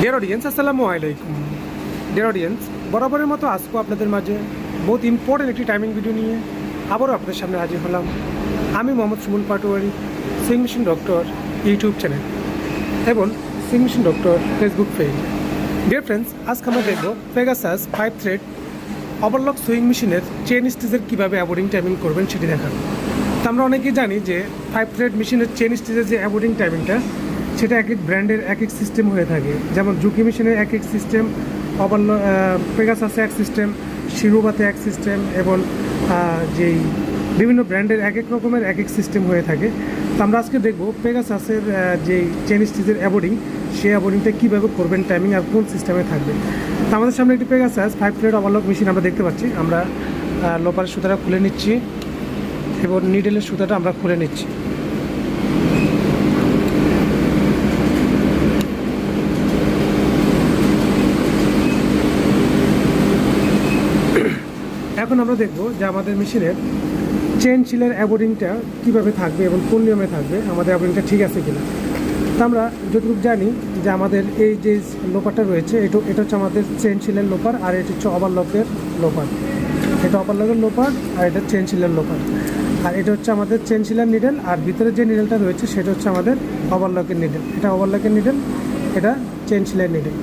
Dear audience আসসালামু আলাইকুম dear audience বরাবরের মতো আজকে আপনাদের মাঝে বহুত ইম্পর্টেন্ট একটি টাইমিং ভিডিও নিয়ে আবারও আপনাদের সামনে হাজির হলাম। আমি Mohammad Sumul Patwari sewing machine doctor YouTube channel এবং sewing machine doctor Facebook page dear friends আজকে আমরা দেখব Pegasus five thread overlock sewing মেশিনের চেন স্টিচের কীভাবে অ্যাবোর্ডিং টাইমিং করবেন সেটি দেখান তো আমরা অনেকেই জানি যে ফাইভ থ্রেড মেশিনের চেন স্টিচের যে অ্যাবোর্ডিং টাইমিংটা সেটা এক এক ব্র্যান্ডের এক এক সিস্টেম হয়ে থাকে। যেমন জুকি মেশিনের এক এক সিস্টেম ওভারল পেগাসাসে এক সিস্টেম শিরুবাতে এক সিস্টেম এবং যেই বিভিন্ন ব্র্যান্ডের এক এক রকমের এক এক সিস্টেম হয়ে থাকে। তো আমরা আজকে দেখব পেগাসাসের যেই চেন স্টিচের অ্যাবোর্ডিং সেই অ্যাবোর্ডিংটা কীভাবে করবেন টাইমিং আর কোন সিস্টেমে থাকবে। তো আমাদের সামনে একটি Pegasus five plate overlock machine আমরা দেখতে পাচ্ছি। আমরা লোপারের সুতাটা খুলে নিচ্ছি এবং নিডেলের সুতাটা আমরা খুলে নিচ্ছি। এখন আমরা দেখব যে আমাদের মেশিনের চেন শিলের অ্যাবোর্ডিংটা কীভাবে থাকবে এবং কোন নিয়মে থাকবে, আমাদের অ্যাবোর্ডিংটা ঠিক আছে কিনা। তো আমরা যতটুকু জানি যে আমাদের এই যে লোপারটা রয়েছে, এটা এটা হচ্ছে আমাদের চেন শিলের লোপার আর এটা হচ্ছে ওভারলকের লোপার এটা ওভারলকের লোপার আর এটা চেন শিলের লোপার আর এটা হচ্ছে আমাদের চেন শিলের নিডেল আর ভিতরে যে নিডেলটা রয়েছে, সেটা হচ্ছে আমাদের ওভারলকের নিডেল এটা ওভারলকের নিডেল এটা চেন শিলের নিডেল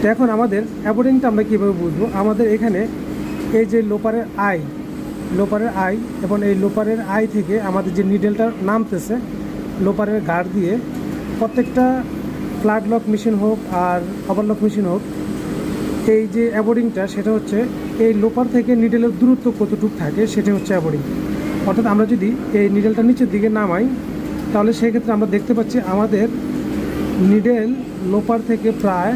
তো এখন আমাদের অ্যাবোর্ডিংটা আমরা কীভাবে বুঝব? আমাদের এখানে এই যে লোপারের আই লোপারের আই এবং এই লোপারের আই থেকে আমাদের যে নিডেলটা নামতেছে, লোপারের গার্ড দিয়ে প্রত্যেকটা ফ্ল্যাট লক মেশিন হোক আর ওভারলক মেশিন হোক, এই যে অ্যাবোর্ডিংটা সেটা হচ্ছে এই লোপার থেকে নিডেলের দূরত্ব কতটুকু থাকে সেটা হচ্ছে অ্যাবোর্ডিং অর্থাৎ আমরা যদি এই নিডেলটা নিচের দিকে নামাই, তাহলে সেক্ষেত্রে আমরা দেখতে পাচ্ছি আমাদের নিডেল লোপার থেকে প্রায়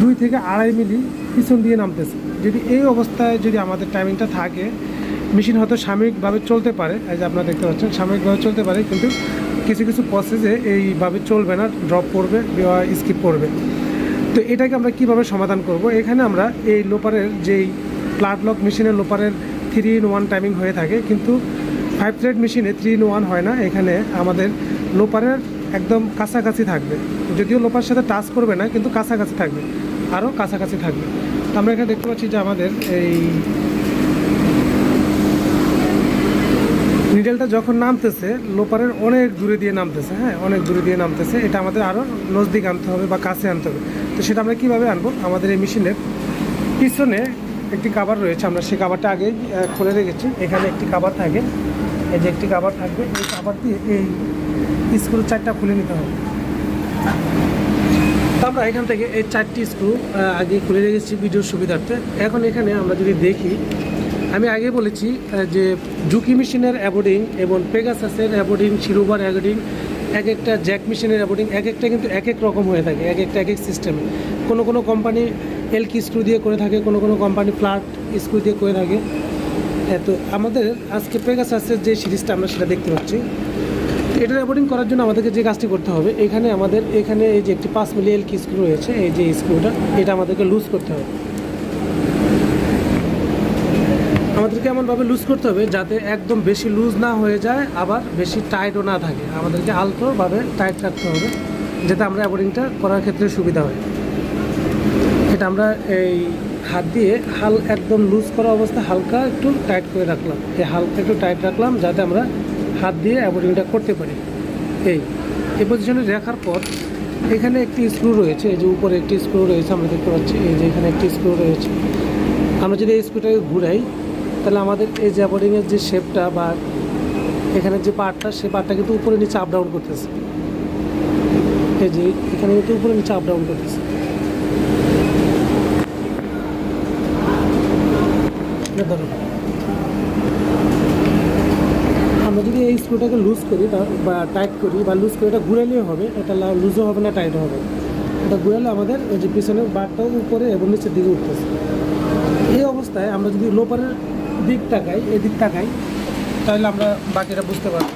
দুই থেকে আড়াই মিলি পিছন দিয়ে নামতেছে। যদি এই অবস্থায় যদি আমাদের টাইমিংটা থাকে মেশিন হয়তো সাময়িকভাবে চলতে পারে, এই যে আপনারা দেখতে পাচ্ছেন, সাময়িকভাবে চলতে পারে, কিন্তু কিছু কিছু প্রসেসে এইভাবে চলবে না ড্রপ করবে বা স্কিপ করবে তো এটাকে আমরা কীভাবে সমাধান করব? এখানে আমরা এই লোপারের যেই প্লাট লক মেশিনের লোপারের থ্রি ইন ওয়ান টাইমিং হয়ে থাকে, কিন্তু ফাইভ থ্রেড মেশিনে থ্রি ইন ওয়ান হয় না, এখানে আমাদের লোপারের একদম কাছাকাছি থাকবে। যদিও লোপার সাথে টাচ করবে না, কিন্তু কাছাকাছি থাকবে, আরও কাছাকাছি থাকবে। আমরা এখানে দেখতে পাচ্ছি যে আমাদের এই নিডেলটা যখন নামতেছে, লোপারের অনেক দূরে দিয়ে নামতেছে হ্যাঁ? অনেক দূরে দিয়ে নামতেছে। এটা আমাদের আরও নজদিক আনতে হবে বা কাছে আনতে হবে। তো সেটা আমরা কীভাবে আনব? আমাদের এই মেশিনের পিছনে একটি কাবার রয়েছে। আমরা সেই কাবারটা আগে খুলে রেখেছি। এখানে একটি কাবার থাকে। এই যে একটি কাবার থাকবে, এই কাবার দিয়ে এই স্ক্রু চারটা খুলে নিতে হবে। আমরা এখান থেকে এই চারটি স্ক্রু আগে খুলে রেখেছি ভিডিওর সুবিধার্থে। এখন এখানে আমরা যদি দেখি, আমি আগে বলেছি যে জুকি মেশিনের অ্যাবোর্ডিং এবং পেগাসাসের অ্যাবোর্ডিং শিরোবার অ্যাবোর্ডিং এক একটা জ্যাক মেশিনের অ্যাবোর্ডিং এক একটা কিন্তু এক এক রকম হয়ে থাকে, এক একটা এক এক সিস্টেমে কোনো কোনো কোম্পানি এলকি স্ক্রু দিয়ে করে থাকে, কোনো কোনো কোম্পানি ফ্ল্যাট স্ক্রু দিয়ে করে থাকে। তো আমাদের আজকে পেগাসাসের যে সিরিজটা আমরা সেটা দেখতে পাচ্ছি। এটা রেকর্ডিং করার জন্য আমাদেরকে যে কাজটি করতে হবে, এখানে আমাদের, এখানে এই যে একটি পাঁচ মিলি এলকি স্ক্রু রয়েছে, এই যে স্ক্রুটা এটা আমাদেরকে লুজ করতে হবে। আমাদেরকে এমনভাবে লুজ করতে হবে যাতে একদম বেশি লুজ না হয়ে যায়, আবার বেশি টাইটও না থাকে। আমাদেরকে আলতোভাবে টাইট রাখতে হবে, যাতে আমরা অ্যাবোর্ডিংটা করার ক্ষেত্রে সুবিধা হয়। এটা আমরা এই হাত দিয়ে হাল একদম লুজ করা অবস্থায় হালকা একটু টাইট করে রাখলাম। এই হালকা একটু টাইট রাখলাম, যাতে আমরা হাত দিয়ে অ্যাবোর্ডিংটা করতে পারি। এই এই পজিশনে রাখার পর এখানে একটি স্ক্রু রয়েছে, এই যে উপরে একটি স্ক্রু রয়েছে, আমরা দেখতে পাচ্ছি এই যে এখানে একটি স্ক্রু রয়েছে। আমরা যদি এই স্ক্রুটাকে ঘুরাই, তাহলে আমাদের এই যে অ্যাবোর্ডিংয়ের যে শেপটা বা এখানে যে পার্টটা সে পার্টটা কিন্তু উপরে নিচে আপ ডাউন করতেছে। এই যে এখানে কিন্তু উপরে নিচে আপ ডাউন করতেছে। ধরো। আমরা যদি এই স্ক্রুটাকে লুজ করি বা টাইট করি বা লুজ করি এটা ঘুরালেই হবে, এটা লুজও হবে না টাইটও হবে। এটা ঘুরালে আমাদের ওই যে পিছনের বারটাও উপরে এবং নিচের দিকে উঠতেছে। এই অবস্থায় আমরা যদি লোপারের দিক তাকাই, এই দিক তাকাই, তাহলে আমরা বাকিটা বুঝতে পারব।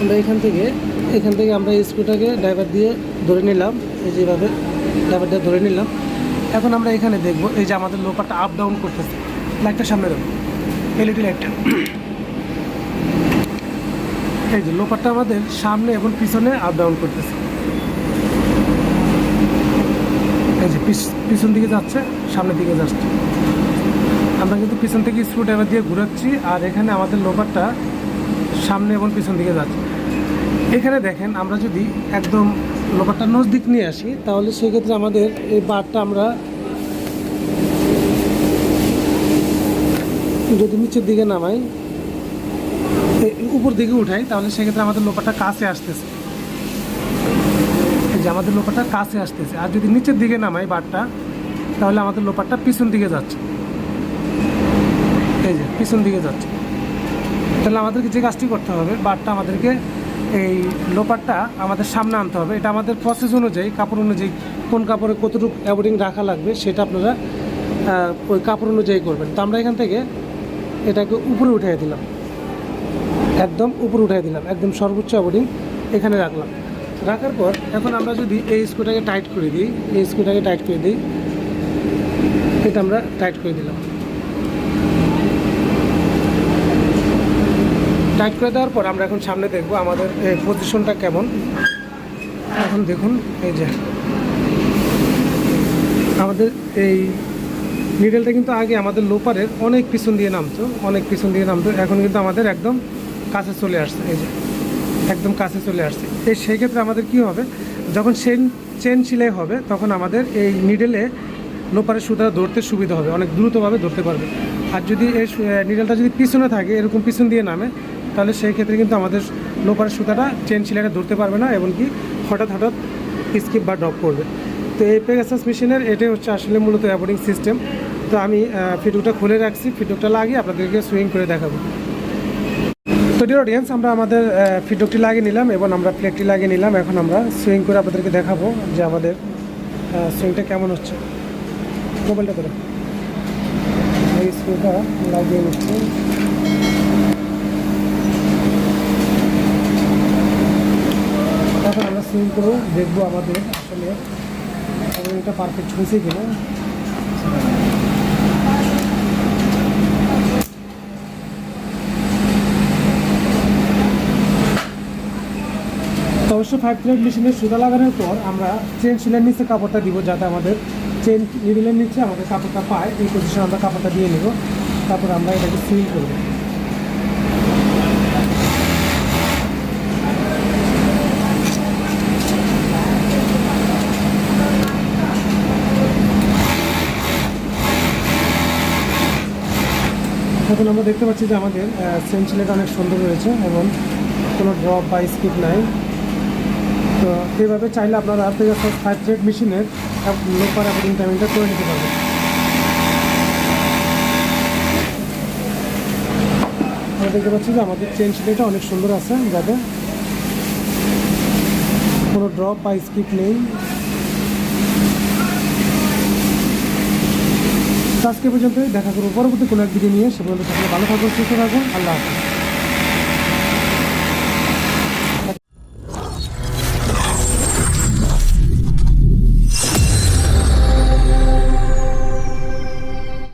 আমরা এখান থেকে এখান থেকে আমরা এই স্ক্রুটাকে ড্রাইভার দিয়ে ধরে নিলাম, এই যেভাবে ড্রাইভার দিয়ে ধরে নিলাম। এখন আমরা এখানে দেখব, এই যে আমাদের লোপারটা আপ ডাউন করতেছে। লাইটটা সামনে দেবো এলইডি লাইটটা এই যে লোপারটা আমাদের সামনে এবং পিছনে আপ ডাউন করতেছে। এই যে পিছ- পিছন দিকে যাচ্ছে, সামনের দিকে যাচ্ছে। আমরা কিন্তু পিছন থেকে স্ক্রু ড্রাইভার দিয়ে ঘুরাচ্ছি আর এখানে আমাদের লোপারটা সামনে এবং পিছন দিকে যাচ্ছে। এখানে দেখেন আমরা যদি একদম লোপারটা নজদিক নিয়ে আসি, তাহলে সেক্ষেত্রে আমাদের এই বারটা আমরা যদি নিচের দিকে নামাই উপর দিকে উঠাই, তাহলে সেক্ষেত্রে আমাদের লোপারটা কাছে আসতেছে। যে আমাদের লোপারটা কাছে আসতেছে। আর যদি নিচের দিকে নামাই বারটা তাহলে আমাদের লোপারটা পিছন দিকে যাচ্ছে। এই যে, পিছন দিকে যাচ্ছে। তাহলে আমাদেরকে যে কাজটি করতে হবে বারটা আমাদেরকে এই লোপারটা আমাদের সামনে আনতে হবে। এটা আমাদের প্রসেস অনুযায়ী, কাপড় অনুযায়ী কোন কাপড়ে কতটুকু অ্যাবোর্ডিং রাখা লাগবে, সেটা আপনারা ওই কাপড় অনুযায়ী করবেন। তো আমরা এখান থেকে এটাকে উপরে উঠিয়ে দিলাম। একদম উপরে উঠাই দিলাম, একদম সর্বোচ্চ অ্যাবোর্ডিং এখানে রাখলাম। রাখার পর এখন আমরা যদি এই স্ক্রুটাকে টাইট করে দিই, এই স্ক্রুটাকে টাইট করে দিই, এটা আমরা টাইট করে দিলাম। টাইট করে দেওয়ার পর আমরা এখন সামনে দেখব আমাদের পজিশনটা কেমন। এখন দেখুন, এই যে আমাদের এই নিডেলটা কিন্তু আগে আমাদের লোপারের অনেক পিছন দিয়ে নামতো, অনেক পিছন দিয়ে নামতো, এখন কিন্তু আমাদের একদম কাছে চলে আসছে, এই যে, একদম কাছে চলে আসছে। এই সেই ক্ষেত্রে আমাদের কি হবে, যখন চেন চেন সেলাই হবে, তখন আমাদের এই নিডেলে লোপারের সুতাটা ধরতে সুবিধা হবে, অনেক দ্রুতভাবে ধরতে পারবে। আর যদি এই নিডেলটা যদি পিছনে থাকে, এরকম পিছন দিয়ে নামে, তাহলে সেই ক্ষেত্রে কিন্তু আমাদের লোপারের সুতাটা চেন সেলাইটা ধরতে পারবে না এমনকি হঠাৎ হঠাৎ স্কিপ বা ড্রপ করবে। তো এই পেগাসাস মেশিনের এটাই হচ্ছে আসলে মূলত অ্যাবোর্ডিং সিস্টেম তো আমি ফিটুকটা খুলে রাখছি ফিটুকটা লাগিয়ে আপনাদেরকে সুইং করে দেখাবো। তো ডিয়ার অডিয়েন্স আমরা আমাদের ফিডকটি লাগিয়ে নিলাম এবং আমরা প্লেটটি লাগিয়ে নিলাম। এখন আমরা সুইং করে আপনাদেরকে দেখাবো যে আমাদের সুইংটা কেমন হচ্ছে। মোবাইলটা করে এই স্ক্রুটা লাগিয়ে নিচ্ছি। এখন আমরা সুইং করেও দেখব আমাদের আসলে এটা পারফেক্ট হয়েছে কিনা। তো অবশ্যই ফাইভ থ্রেড মেশিনের সুতা লাগানোর পর আমরা চেন শিলের নিচে কাপড়টা দিব যাতে আমাদের চেন নিডলের নিচে আমাদের কাপড়টা পায়। এই পজিশনে আমরা কাপড়টা দিয়ে নেব। তারপর আমরা এটাকে সুইং করব। এখন আমরা দেখতে পাচ্ছি যে আমাদের চেন শিলেটা অনেক সুন্দর রয়েছে এবং কোনো ড্রপ বা স্কিপ নাই। তো এইভাবে চাইলে আপনারা পেগাসাস ফাইভ থ্রেড মেশিনের লোপার অ্যাপোর্ডিং টাইমিংটা করে নিতে পারবেন। আমরা দেখতে পাচ্ছি যে আমাদের চেন শিলেটা অনেক সুন্দর আছে যাতে কোনো ড্রপ বা স্কিপ নেই। আজকে পর্যন্ত দেখা করব। পরবর্তী কোনো এক ভিডিও নিয়ে। সে পর্যন্ত ভালো থাকবেন, সুস্থ থাকুন আল্লাহ হাফিজ।